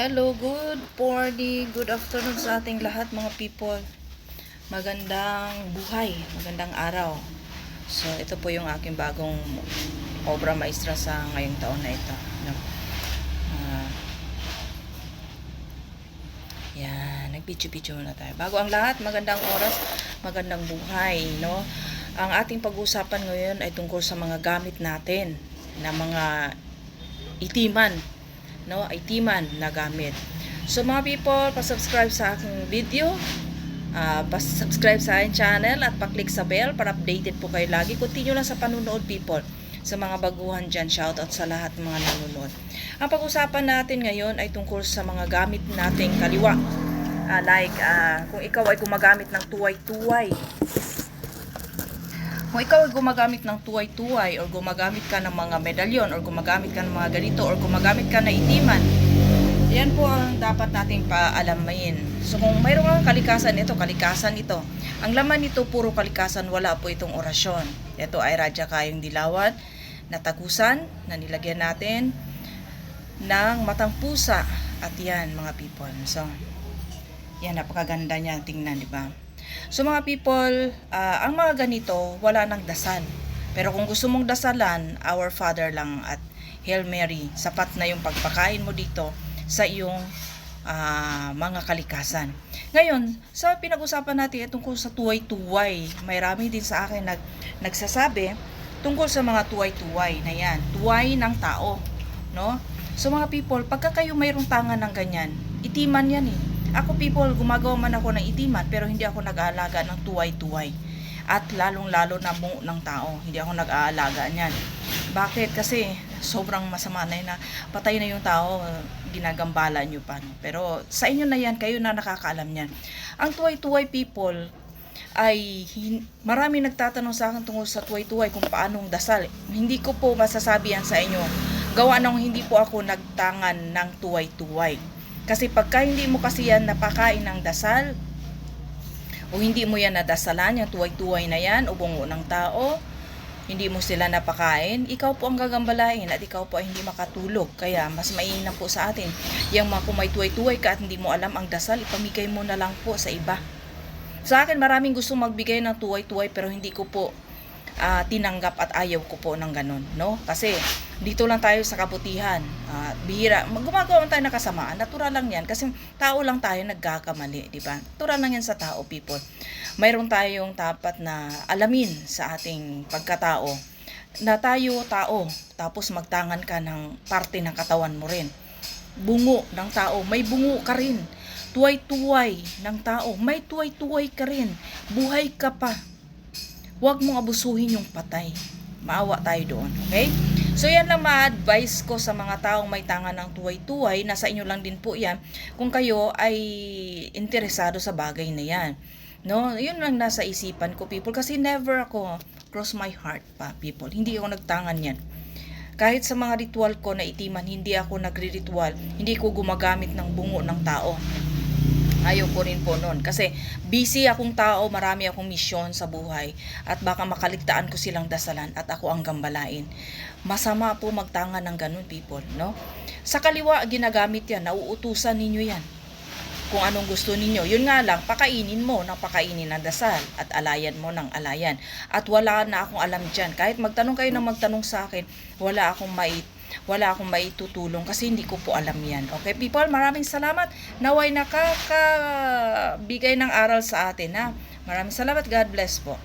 Hello, good morning, good afternoon sa ating lahat mga people. Magandang buhay, magandang araw. So, ito po yung aking bagong obra maestra sa ngayong taon na ito. No? Ah, yan, nag-video-video muna tayo. Bago ang lahat, magandang oras, magandang buhay, no? Ang ating pag-uusapan ngayon ay tungkol sa mga gamit natin na mga itiman, no? Itiman na gamit. So mga people, pa-subscribe sa aking video, ah pa-subscribe sa aking channel at pa-click sa bell para updated po kayo lagi. Continue lang sa panunood people. Sa mga baguhan dyan, shoutout sa lahat ng mga nanonood. Ang pag-usapan natin ngayon ay tungkol sa mga gamit nating kaliwa. Ah, like, ah, kung ikaw ay gumagamit ng tuway-tuway, kung ikaw ay gumagamit ng tuway-tuway or gumagamit ka ng mga medalyon or gumagamit ka ng mga ganito or gumagamit ka ng itiman, yan po ang dapat nating paalamayin. So kung mayroon kang kalikasan ito, kalikasan ito. Ang laman nito puro kalikasan, wala po itong orasyon. Ito ay radya kayong dilawan na tagusan na nilagyan natin ng matang pusa. At yan mga people. So, yan napakaganda niya tingnan, di ba? So mga people, ah, ang mga ganito, wala nang dasal. Pero kung gusto mong dasalan, Our Father lang at Hail Mary, sapat na yung pagpakain mo dito sa iyong ah, mga kalikasan. Ngayon, sa pinag-usapan natin ay tungkol sa tuway-tuway. May rami din sa akin nag, nagsasabi tungkol sa mga tuway-tuway na yan. Tuway ng tao. No? So mga people, pagka kayo mayroong tangan ng ganyan, itiman yan eh. Ako people, gumagawa man ako ng itiman pero hindi ako nag-aalaga ng tuway-tuway. At lalong-lalo na bungo ng tao, hindi ako nag-aalaga niyan. Bakit? Kasi sobrang masama na yun na patay na yung tao, ginagambala nyo pa. No? Pero sa inyo na yan, kayo na nakakaalam niyan. Ang tuway-tuway people, ay marami nagtatanong sa akin tungkol sa tuway-tuway kung paanong dasal. Hindi ko po masasabi yan sa inyo. Gawa nang hindi po ako nagtangan ng tuway-tuway. Kasi pagka hindi mo kasi yan napakain ng dasal, o hindi mo yan nadasalan, yung tuway-tuway na yan, o bungo ng tao, hindi mo sila napakain, ikaw po ang gagambalain at ikaw po ay hindi makatulog. Kaya mas mainam po sa atin, yung mga may tuway-tuway ka at hindi mo alam ang dasal, ipamigay mo na lang po sa iba. Sa akin, maraming gusto magbigay ng tuway-tuway pero hindi ko po ah, tinanggap at ayaw ko po ng ganun, no? Kasi dito lang tayo sa kabutihan. Ah, bihira, mag- gumagawa tayo ng kasamaan, natural lang 'yan kasi tao lang tayo nagkakamali, di ba? Natural lang 'yan sa tao, people. Mayroon tayong dapat na alamin sa ating pagkatao na tayo tao, tapos magtangan ka ng parte ng katawan mo rin. Bungo ng tao, may bungo ka rin. Tuway-tuway ng tao, may tuway-tuway ka rin. Buhay ka pa. Huwag mong abusuhin yung patay. Maawa tayo doon, okay? So yan lang ma-advise ko sa mga taong may tangan ng tuway-tuway, nasa inyo lang din po yan, kung kayo ay interesado sa bagay na yan. No, yun lang nasa isipan ko people kasi never ako cross my heart pa people. Hindi ako nagtangan yan. Kahit sa mga ritual ko na itiman, hindi ako nagre-ritual, hindi ko gumagamit ng bungo ng tao. Ayaw ko rin po noon. Kasi busy akong tao, marami akong misyon sa buhay. At baka makaligtaan ko silang dasalan at ako ang gambalain. Masama po magtanga ng ganun people, no? Sa kaliwa, ginagamit yan. Nauutusan ninyo yan. Kung anong gusto ninyo. Yun nga lang, pakainin mo ng pakainin ng dasal at alayan mo ng alayan. At wala na akong alam dyan. Kahit magtanong kayo ng magtanong sa akin, wala akong mait wala akong maitutulong kasi hindi ko po alam yan. Okay, people, maraming salamat. Naway nakakabigay ng aral sa atin, ha? Maraming salamat. God bless po.